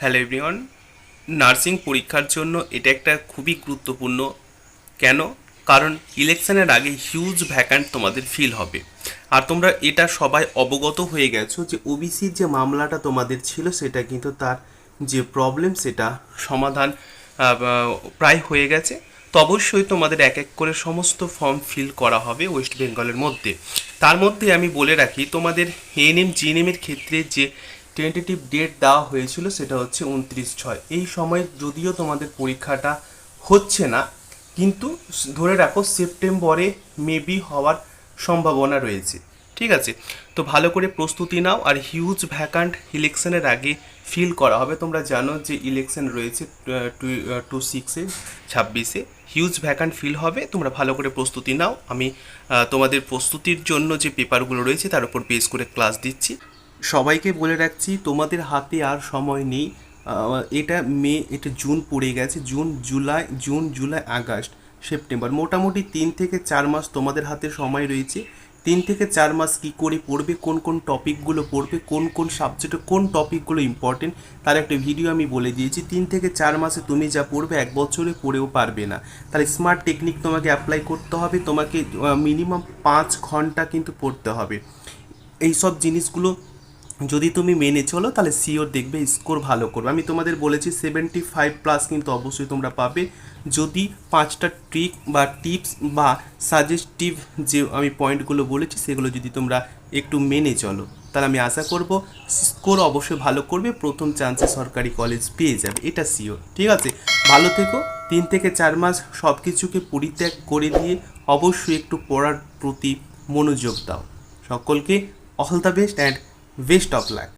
Hello everyone nursing পরীক্ষার জন্য এটা একটা খুবই গুরুত্বপূর্ণ। কেন? কারণ ইলেকশনের আগে হিউজ ভ্যাকান্ট তোমাদের ফিল হবে। আর তোমরা এটা সবাই অবগত হয়ে গেছো যে ওবিসির যে মামলাটা তোমাদের ছিল সেটা কিন্তু তার যে প্রবলেম সেটা সমাধান প্রায় হয়ে গেছে। তো অবশ্যই তোমাদের এক এক করে সমস্ত ফর্ম ফিল করা হবে ওয়েস্ট বেঙ্গলের মধ্যে। তার মধ্যে আমি বলে রাখি, তোমাদের এনএম জিএনএমের ক্ষেত্রে যে টেন্টেটিভ ডেট দেওয়া হয়েছিল সেটা হচ্ছে উনত্রিশ ছয়। এই সময় যদিও তোমাদের পরীক্ষাটা হচ্ছে না, কিন্তু ধরে রাখো সেপ্টেম্বরে মেবি হওয়ার সম্ভাবনা রয়েছে। ঠিক আছে? তো ভালো করে প্রস্তুতি নাও আর হিউজ ভ্যাকান্ট ইলেকশনের আগে ফিল করা হবে। তোমরা জানো যে ইলেকশন রয়েছে টু টু সিক্সে ছাব্বিশে হিউজ ভ্যাকান্ট ফিল হবে, তোমরা ভালো করে প্রস্তুতি নাও। আমি তোমাদের প্রস্তুতির জন্য যে পেপারগুলো রয়েছে তার উপর বেস করে ক্লাস দিচ্ছি। সবাইকে বলে রাখছি, তোমাদের হাতে আর সময় নেই। এটা মে, এটা জুন পড়ে গেছে, June, July June, July, August, September. মোটামুটি তিন থেকে চার মাস তোমাদের হাতে সময় রয়েছে। তিন থেকে চার মাস কি করে পড়বে, কোন কোন টপিকগুলো পড়বে, কোন কোন সাবজেক্টে কোন টপিকগুলো ইম্পর্টেন্ট তার একটা ভিডিও আমি বলে দিয়েছি। তিন থেকে চার মাসে তুমি যা পড়বে, এক বছরে পড়েও পারবে না। তাহলে স্মার্ট টেকনিক তোমাকে অ্যাপ্লাই করতে হবে, তোমাকে মিনিমাম পাঁচ ঘণ্টা কিন্তু পড়তে হবে। এই সব জিনিসগুলো যদি তুমি মেনে চলো, তাহলে সিওর দেখবে স্কোর ভালো করবে। আমি তোমাদের বলেছি সেভেন্টি ফাইভ প্লাস কিন্তু অবশ্যই তোমরা পাবে। যদি পাঁচটা ট্রিক বা টিপস বা সাজেস্টিভ যে আমি পয়েন্টগুলো বলেছি, সেগুলো যদি তোমরা একটু মেনে চলো, তাহলে আমি আশা করব স্কোর অবশ্যই ভালো করবে, প্রথম চান্সে সরকারি কলেজ পেয়ে যাবে। এটা সিওর ঠিক আছে? ভালো থেকো, তিন থেকে চার মাস সব কিছুকে পরিত্যাগ করে দিয়ে অবশ্যই একটু পড়ার প্রতি মনোযোগ দাও। সকলকে all the best and waste of luck